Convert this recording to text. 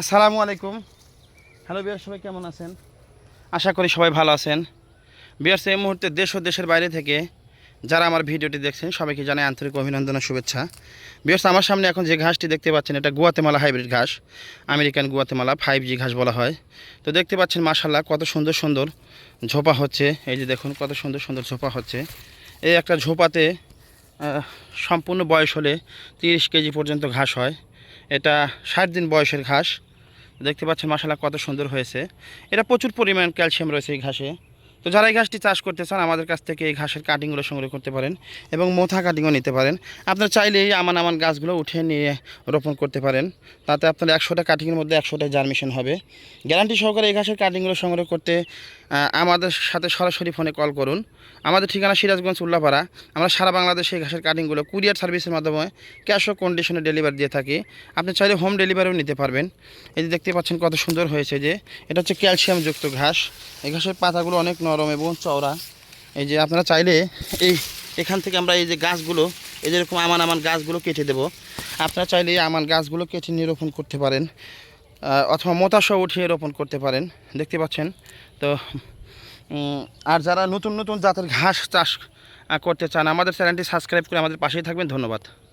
আসসালামু আলাইকুম। হ্যালো বিয়ার, সবাই কেমন আছেন? আশা করি সবাই ভালো আছেন। বিয়ার্স, এই মুহূর্তে দেশ ও দেশের বাইরে থেকে যারা আমার ভিডিওটি দেখছেন, সবাইকে জানাই আন্তরিক অভিনন্দন ও শুভেচ্ছা। বিয়ার্স, আমার সামনে এখন যে ঘাসটি দেখতে পাচ্ছেন, এটা গুয়াতেমালা হাইব্রিড ঘাস, আমেরিকান গুয়াতেমালা, ফাইভ জি ঘাস বলা হয়। তো দেখতে পাচ্ছেন মাশাল্লাহ কত সুন্দর সুন্দর ঝোপা হচ্ছে। এই যে দেখুন, কত সুন্দর সুন্দর ঝোপা হচ্ছে। এই একটা ঝোপাতে সম্পূর্ণ বয়স হলে তিরিশ কেজি পর্যন্ত ঘাস হয়। এটা ষাট দিন বয়সের ঘাস। দেখতে পাচ্ছেন মাসালা কত সুন্দর হয়েছে। এটা প্রচুর পরিমাণ ক্যালসিয়াম রয়েছে এই ঘাসে। তো যারা এই ঘাসটি চাষ করতে চান, আমাদের কাছ থেকে এই ঘাসের কাটিংগুলো সংগ্রহ করতে পারেন এবং মোথা কাটিংও নিতে পারেন। আপনারা চাইলে এই আমান আমান গাছগুলো উঠে নিয়ে রোপণ করতে পারেন। তাতে আপনার একশোটা কাটিংয়ের মধ্যে একশোটা জার্মিশন হবে। গ্যারান্টি সহকারে এই ঘাসের কাটিংগুলো সংগ্রহ করতে আমাদের সাথে সরাসরি ফোনে কল করুন। আমাদের ঠিকানা সিরাজগঞ্জ উল্লাপাড়া। আমরা সারা বাংলাদেশে এই ঘাসের কাটিংগুলো কুরিয়ার সার্ভিসের মাধ্যমে ক্যাশ ও কন্ডিশনে ডেলিভারি দিয়ে থাকি। আপনি চাইলে হোম ডেলিভারিও নিতে পারবেন। এই যে দেখতে পাচ্ছেন কত সুন্দর হয়েছে যে, এটা হচ্ছে ক্যালসিয়ামযুক্ত ঘাস। এই ঘাসের পাতাগুলো অনেক নরম এবং চওড়া। এই যে আপনারা চাইলে এই, এখান থেকে আমরা এই যে গাছগুলো, এই যেরকম আমান আমান গাছগুলো কেটে দেবো। আপনারা চাইলে এই আমান গাছগুলো কেটে নিয়ে রোপণ করতে পারেন। অথবা মোতাসহ উঠিয়ে রোপণ করতে পারেন। দেখতে পাচ্ছেন? তো আর যারা নতুন নতুন জাতের ঘাস চাষ করতে চান, আমাদের চ্যানেলটি সাবস্ক্রাইব করে আমাদের পাশেই থাকবেন। ধন্যবাদ।